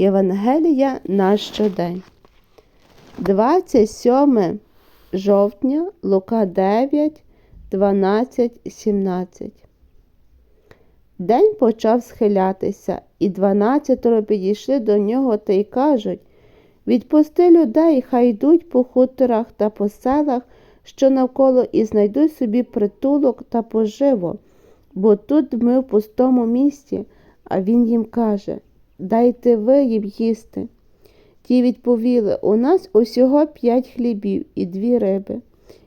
Євангелія на щодень. 27 жовтня, Лука 9, 12, 17. День почав схилятися, і дванадцятеро підійшли до нього та й кажуть Відпусти людей, хай йдуть по хуторах та по селах, що навколо, і знайдуть собі притулок та поживо, бо тут ми в пустому місті, а він їм каже Дайте ви їм їсти. Ті відповіли У нас усього п'ять хлібів і дві риби.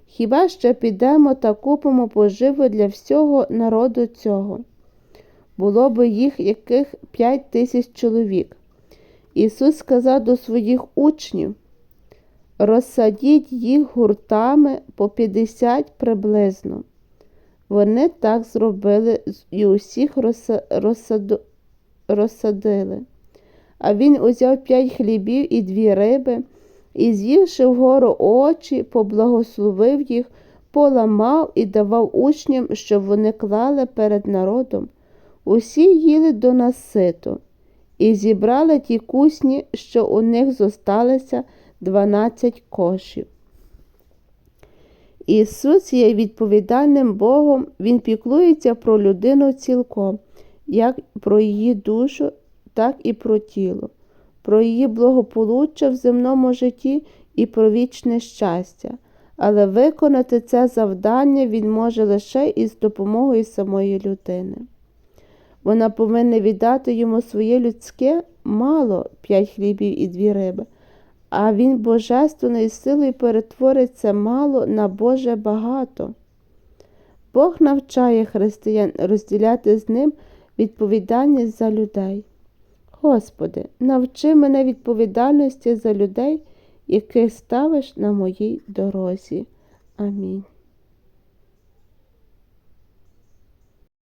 Хіба ще підемо та купимо поживо для всього народу цього? Було би їх яких п'ять тисяч чоловік. Ісус сказав до своїх учнів розсадіть їх гуртами по 50 приблизно. Вони так зробили і усіх розсаду... розсадили. А він узяв п'ять хлібів і дві риби, і, з'ївши вгору очі, поблагословив їх, поламав і давав учням, щоб вони клали перед народом. Усі їли до наситу і зібрали ті кусні, що у них зосталися дванадцять кошів. Ісус є відповідальним Богом, Він піклується про людину цілком, як про її душу, так і про тіло, про її благополуччя в земному житті і про вічне щастя. Але виконати це завдання він може лише із допомогою самої людини. Вона повинна віддати йому своє людське мало п'ять хлібів і дві риби, а він божественною силою перетворить це мало на Боже багато. Бог навчає християн розділяти з ним відповідальність за людей. Господи, навчи мене відповідальності за людей, яких ставиш на моїй дорозі. Амінь.